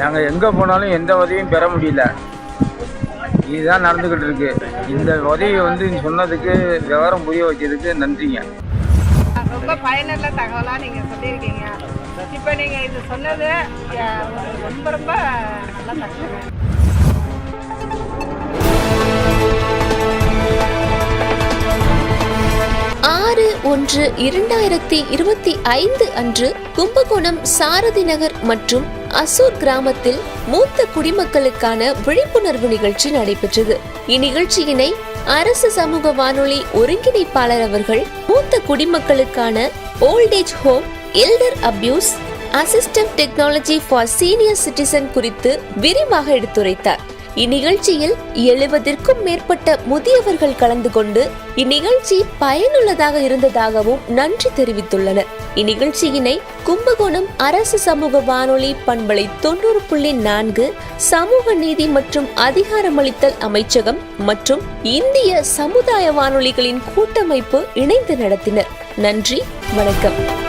நாங்கள் எங்கே போனாலும் எந்த உதவியும் பெற முடியல. இதுதான் நடந்துக்கிட்டு இருக்கு. இந்த உதவி வந்து சொன்னதுக்கு விவரம் புரிய வச்சதுக்கு நன்றிங்க. ரொம்ப பயனுள்ள தகவலாக நீங்கள் சொல்லியிருக்கீங்க. இப்போ நீங்கள் இது சொன்னது ரொம்ப ரொம்ப நல்லா தகவல். ஆறு ஒன்று இரண்டாயிரத்தி இருபத்தி ஐந்து அன்று கும்பகோணம் சாரதி நகர் மற்றும் அசூர் கிராமத்தில் மூத்த குடிமக்களுக்கான விழிப்புணர்வு நிகழ்ச்சி நடைபெற்றது. இந்நிகழ்ச்சியினை அரசு சமூக வானொலி ஒருங்கிணைப்பாளர் அவர்கள் மூத்த குடிமக்களுக்கான old age home elder abuse assistant technology for senior citizen குறித்து விரிவாக எடுத்துரைத்தார். இந்நிகழ்ச்சியில் எழுபதிற்கும் மேற்பட்ட முதியவர்கள் கலந்து கொண்டு இந்நிகழ்ச்சி பயனுள்ளதாக இருந்ததாகவும் நன்றி தெரிவித்துள்ளனர். இந்நிகழ்ச்சியினை கும்பகோணம் அரசு சமூக வானொலி பண்பலை தொண்ணூறு புள்ளி நான்கு சமூக நீதி மற்றும் அதிகாரமளித்தல் அமைச்சகம் மற்றும் இந்திய சமுதாய வானொலிகளின் கூட்டமைப்பு இணைந்து நடத்தினர். நன்றி வணக்கம்.